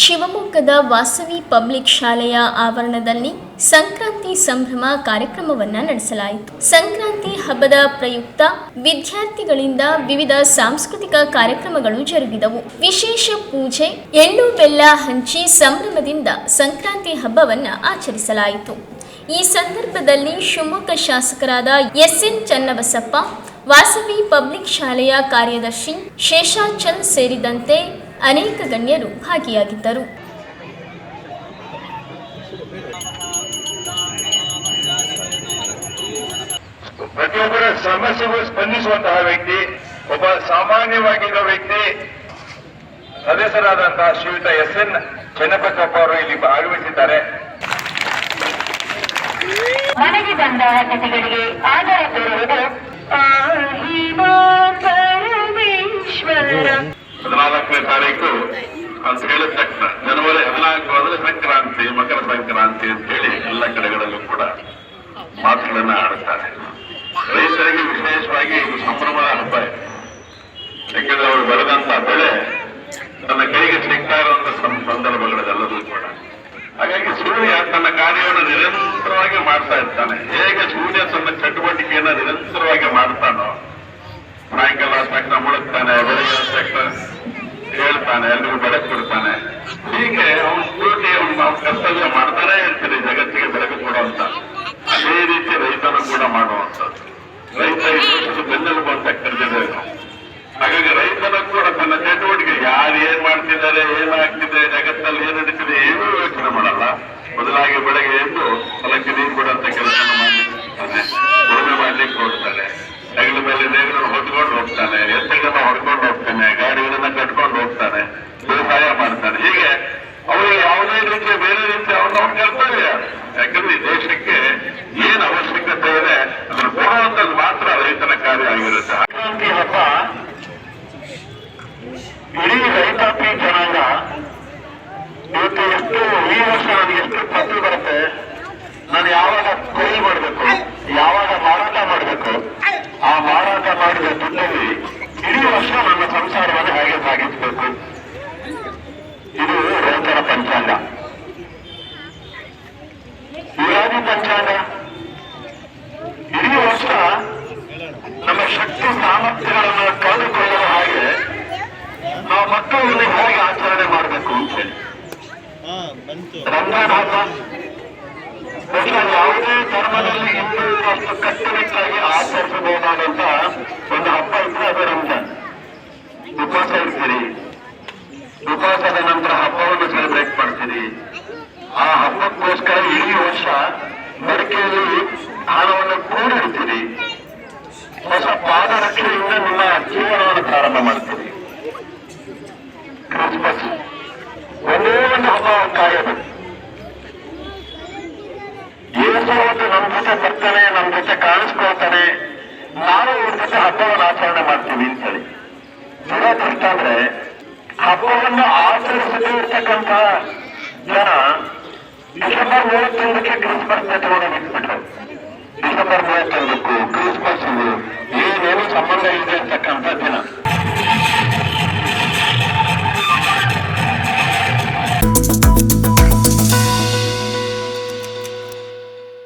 ಶಿವಮೊಗ್ಗದ ವಾಸವಿ ಪಬ್ಲಿಕ್ ಶಾಲೆಯ ಆವರಣದಲ್ಲಿ ಸಂಕ್ರಾಂತಿ ಸಂಭ್ರಮ ಕಾರ್ಯಕ್ರಮವನ್ನು ನಡೆಸಲಾಯಿತು. ಸಂಕ್ರಾಂತಿ ಹಬ್ಬದ ಪ್ರಯುಕ್ತ ವಿದ್ಯಾರ್ಥಿಗಳಿಂದ ವಿವಿಧ ಸಾಂಸ್ಕೃತಿಕ ಕಾರ್ಯಕ್ರಮಗಳು ಜರುಗಿದವು. ವಿಶೇಷ ಪೂಜೆ, ಎಳ್ಳು ಬೆಲ್ಲ ಹಂಚಿ ಸಂಭ್ರಮದಿಂದ ಸಂಕ್ರಾಂತಿ ಹಬ್ಬವನ್ನು ಆಚರಿಸಲಾಯಿತು. ಈ ಸಂದರ್ಭದಲ್ಲಿ ಶಿವಮೊಗ್ಗ ಶಾಸಕರಾದ S N Channabasappa, Vasavi public ಶಾಲೆಯ ಕಾರ್ಯದರ್ಶಿ ಶೇಷಾಚಲ್ ಸೇರಿದಂತೆ ಅನೇಕ ಗಣ್ಯರು ಭಾಗಿಯಾಗಿದ್ದರು. ಪ್ರತಿಯೊಬ್ಬರ ಸಮಸ್ಯೆಗೂ ಸ್ಪಂದಿಸುವಂತಹ ವ್ಯಕ್ತಿ ಒಬ್ಬ ಸಾಮಾನ್ಯವಾಗಿರುವ ವ್ಯಕ್ತಿ ಸದಸ್ಯರಾದಂತಹ ಶ್ರೀಯುತ ಎಸ್ ಎನ್ ಚನ್ನಪ್ಪಕಪ್ಪ ಅವರು ಇಲ್ಲಿ ಆಗಮಿಸಿದ್ದಾರೆ ಮನೆಗೆ ಬಂದ ಅತಿಥಿಗಳಿಗೆ ಆಧಾರ ತೋರುವುದು ಹೇಳಿದ ತಕ್ಷಣ ಜನವರಿ ಹದಿನಾಲ್ಕು ಅಂದ್ರೆ ಸಂಕ್ರಾಂತಿ, ಮಕರ ಸಂಕ್ರಾಂತಿ ಅಂತ ಹೇಳಿ ಎಲ್ಲ ಕಡೆಗಳಲ್ಲೂ ಕೂಡ ಮಾತುಗಳನ್ನ ಆಡುತ್ತಾರೆ. ರೈತರಿಗೆ ವಿಶೇಷವಾಗಿ ಇದು ಸಂಭ್ರಮದ ಹಬ್ಬ. ಯಾಕೆಂದ್ರೆ ಅವರು ಬೆಳೆದಂತ ಬೆಳೆ ತನ್ನ ಕೈಗೆ ಸಿಗ್ತಾ ಇರುವಂತ ಸಂದರ್ಭಗಳದೆಲ್ಲದೂ ಕೂಡ. ಹಾಗಾಗಿ ಸೂರ್ಯ ತನ್ನ ಕಾರ್ಯವನ್ನು ನಿರಂತರವಾಗಿ ಮಾಡ್ತಾ ಇರ್ತಾನೆ. ಹೇಗೆ ಸೂರ್ಯ ತನ್ನ ಚಟುವಟಿಕೆಯನ್ನ ನಿರಂತರವಾಗಿ ಮಾಡ್ತಾನೋ ಸಾಯಂಕಾಲ ಆದ ತಕ್ಷಣ ಮುಳುಗ್ತಾನೆ ಬೆಳಗ್ಗೆ ಆದ ತಕ್ಷಣ ಹೇಳ್ತಾನೆ ಎಲ್ರಿಗೂ ಬೆಳಕು ಕೊಡ್ತಾನೆ ಹೀಗೆ ಅವನ ಡ್ಯೂಟಿ ಅವನ ಕರ್ತವ್ಯ ಮಾಡ್ತಾನೆ ಇರ್ತೀರಿ ಜಗತ್ತಿಗೆ ಬೆಳಕು ಕೊಡುವಂತ ಅದೇ ರೀತಿ ರೈತನು ಕೂಡ ಮಾಡುವಂಥದ್ದು. ರೈತ ಬೆನ್ನೆಲುಬು ಅಂತ ಕರೆದಿದ್ದೇವೆ ಹಾಗಾಗಿ ರೈತನ ಕೂಡ ತನ್ನ ಚಟುವಟಿಕೆ, ಯಾರು ಏನ್ ಮಾಡ್ತಿದ್ದಾರೆ ಏನಾಗ್ತಿದೆ ಜಗತ್ತಲ್ಲಿ ಏನ್ ನಡೀತಿದೆ ಏನೂ ಯೋಚನೆ ಮಾಡಲ್ಲ. ಬದಲಾಗಿ ಬೆಳಗ್ಗೆ ಎದ್ದು ಹೊಲಕ್ಕೆ ನೀರು ಕೊಡಂತ ಕೆಲಸ ಮಾಡ್ಲಿಕ್ಕೆ ಉಳುಮೆ ಮಾಡ್ಲಿಕ್ಕೆ ಹೋಗ್ತಾನೆ ಹೆಗಲ ಮೇಲೆ ನೇಗಿಲನ್ನು ಹೊತ್ಕೊಂಡು ಹೋಗ್ತಾನೆ, ಎತ್ತಗಳನ್ನ ಹೊಡ್ಕೊಂಡು ಹೋಗ್ತಾನೆ, ಗಾಡಿಗಳನ್ನ ಕಟ್ಕೊಂಡು ಹೋಗ್ತಾನೆ ವ್ಯವಸಾಯ ಮಾಡ್ತಾನೆ. ಹೀಗೆ ಅವರು ಯಾವುದೇ ರೀತಿಯ ಬೇರೆ ರೀತಿಯ ಅವನ ಅವ್ರು ಕರ್ತವ್ಯ. ಯಾಕಂದ್ರೆ ದೇಶಕ್ಕೆ ಸಂಕ್ರಾಂತಿ ಹಬ್ಬ ಇಡೀ ರೈತಾಪಿ ಬಹುಶಃ ಯಾವುದೇ ಧರ್ಮದಲ್ಲಿ ಹಿಂದೂ ಅಷ್ಟು ಕಟ್ಟುನಿಟ್ಟಾಗಿ ಆಚರಿಸಬಹುದಾದಂತ ಒಂದು ಹಬ್ಬ ಇದ್ರೆ ಅದು ರಂಜಾನ್ ಉಪವಾಸ ಇರ್ತೀರಿ ಉಪವಾಸದ ನಂತರ ಹಬ್ಬವನ್ನು ಸೆಲೆಬ್ರೇಟ್ ಮಾಡ್ತೀರಿ ಆ ಹಬ್ಬಕ್ಕೋಸ್ಕರ ಇಡೀ ವರ್ಷ ಮಡಿಕೆಯಲ್ಲಿ ಹಣವನ್ನು ಕೂಡಿಡ್ತೀರಿ ಹೊಸ ಪಾದರಕ್ಷೆಯಿಂದ ನಿಮ್ಮ ಜೀವನವನ್ನು ಪ್ರಾರಂಭ ಮಾಡ್ತೀರಿ ಕ್ರಿಸ್ಮಸ್ ಒಂದೇ ಒಂದು ಹಬ್ಬ ಕಾಯೋದು ಏಸು ಒಂದು ನಮ್ಮ ಜೊತೆ ಬರ್ತಾನೆ ನಮ್ಮ ಜೊತೆ ಕಾಣಿಸ್ಕೊಳ್ತಾನೆ ನಾವು ಇವ್ರ ಜೊತೆ ಹಬ್ಬವನ್ನು ಆಚರಣೆ ಮಾಡ್ತೀವಿ ಅಂತ ಹೇಳಿ ದುರದೃಷ್ಟ ಅಂದ್ರೆ ಹಬ್ಬವನ್ನು ಆಚರಿಸದೇ ಜನ ಡಿಸೆಂಬರ್ ಮೂವತ್ತೊಂದಕ್ಕೆ ಕ್ರಿಸ್ಮಸ್ ತಗೊಂಡು ಬಿಟ್ಬಿಟ್ರು ಡಿಸೆಂಬರ್ ಮೂವತ್ತೊಂದಕ್ಕೂ.